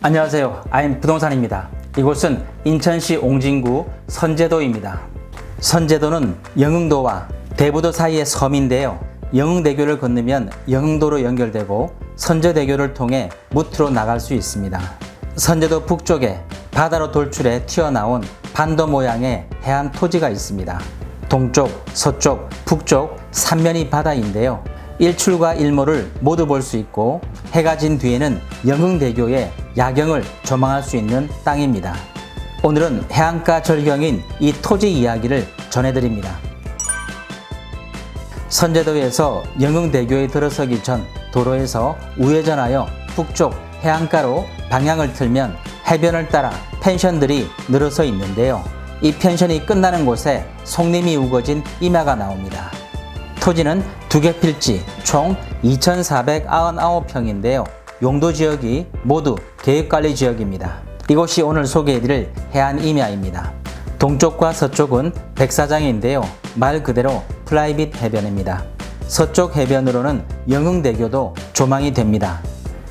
안녕하세요. 아임 부동산입니다. 이곳은 인천시 옹진구 선제도입니다. 선제도는 영흥도와 대부도 사이의 섬인데요. 영흥대교를 건너면 영흥도로 연결되고 선제대교를 통해 무트로 나갈 수 있습니다. 선제도 북쪽에 바다로 돌출해 튀어나온 반도 모양의 해안 토지가 있습니다. 동쪽, 서쪽, 북쪽 삼면이 바다인데요. 일출과 일몰을 모두 볼 수 있고 해가 진 뒤에는 영흥대교의 야경을 조망할 수 있는 땅입니다. 오늘은 해안가 절경인 이 토지 이야기를 전해드립니다. 선제도에서 영흥대교에 들어서기 전 도로에서 우회전하여 북쪽 해안가로 방향을 틀면 해변을 따라 펜션들이 늘어서 있는데요. 이 펜션이 끝나는 곳에 송림이 우거진 이마가 나옵니다. 토지는 두 개 필지 총 2,499평인데요. 용도 지역이 모두 계획관리 지역입니다. 이곳이 오늘 소개해드릴 해안 임야입니다. 동쪽과 서쪽은 백사장인데요. 말 그대로 프라이빗 해변입니다. 서쪽 해변으로는 영흥대교도 조망이 됩니다.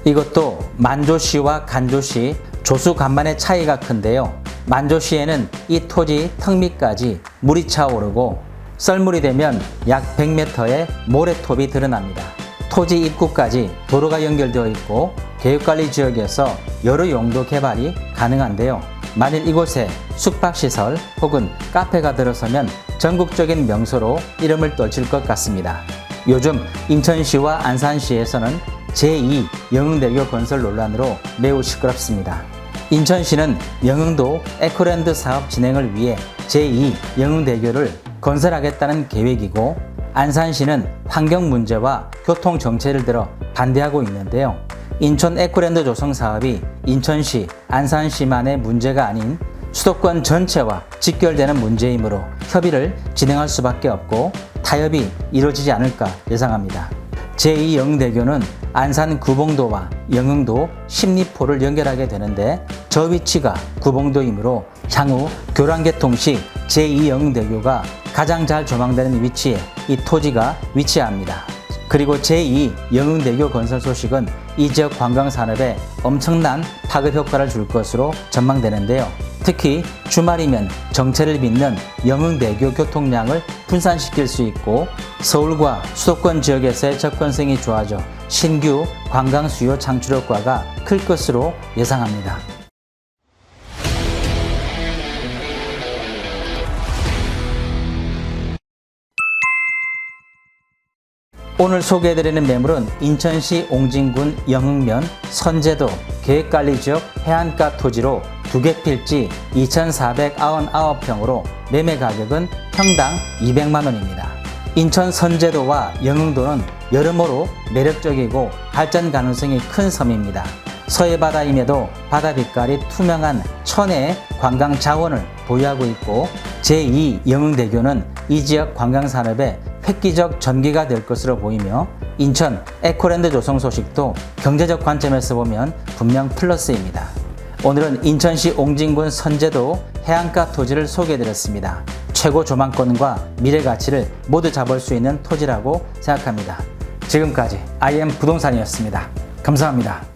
이것도 만조시와 간조시 조수 간만의 차이가 큰데요. 만조시에는 이 토지 턱 밑까지 물이 차오르고 썰물이 되면 약 100m의 모래톱이 드러납니다. 토지 입구까지 도로가 연결되어 있고 계획관리 지역에서 여러 용도 개발이 가능한데요. 만일 이곳에 숙박시설 혹은 카페가 들어서면 전국적인 명소로 이름을 떨칠 것 같습니다. 요즘 인천시와 안산시에서는 제2 영흥대교 건설 논란으로 매우 시끄럽습니다. 인천시는 영흥도 에코랜드 사업 진행을 위해 제2 영흥대교를 건설하겠다는 계획이고 안산시는 환경 문제와 교통 정체를 들어 반대하고 있는데요. 인천 에코랜드 조성 사업이 인천시, 안산시만의 문제가 아닌 수도권 전체와 직결되는 문제이므로 협의를 진행할 수밖에 없고 타협이 이루어지지 않을까 예상합니다. 제2 영흥대교는 안산 구봉도와 영흥도 십리포를 연결하게 되는데 저 위치가 구봉도이므로 향후 교량개통 시 제2 영흥대교가 가장 잘 조망되는 위치에 이 토지가 위치합니다. 그리고 제2 영흥대교 건설 소식은 이 지역 관광 산업에 엄청난 파급 효과를 줄 것으로 전망되는데요. 특히 주말이면 정체를 빚는 영흥대교 교통량을 분산시킬 수 있고 서울과 수도권 지역에서의 접근성이 좋아져 신규 관광 수요 창출 효과가 클 것으로 예상합니다. 오늘 소개해드리는 매물은 인천시 옹진군 영흥면 선제도 계획관리지역 해안가 토지로 두개 필지 2,499평으로 매매 가격은 평당 200만 원입니다. 인천 선제도와 영흥도는 여러모로 매력적이고 발전 가능성이 큰 섬입니다. 서해 바다임에도 바다 빛깔이 투명한 천혜의 관광 자원을 보유하고 있고 제2 영흥대교는 이 지역 관광 산업의 획기적 전기가 될 것으로 보이며 인천 에코랜드 조성 소식도 경제적 관점에서 보면 분명 플러스입니다. 오늘은 인천시 옹진군 선제도 해안가 토지를 소개해드렸습니다. 최고 조망권과 미래 가치를 모두 잡을 수 있는 토지라고 생각합니다. 지금까지 IM 부동산이었습니다. 감사합니다.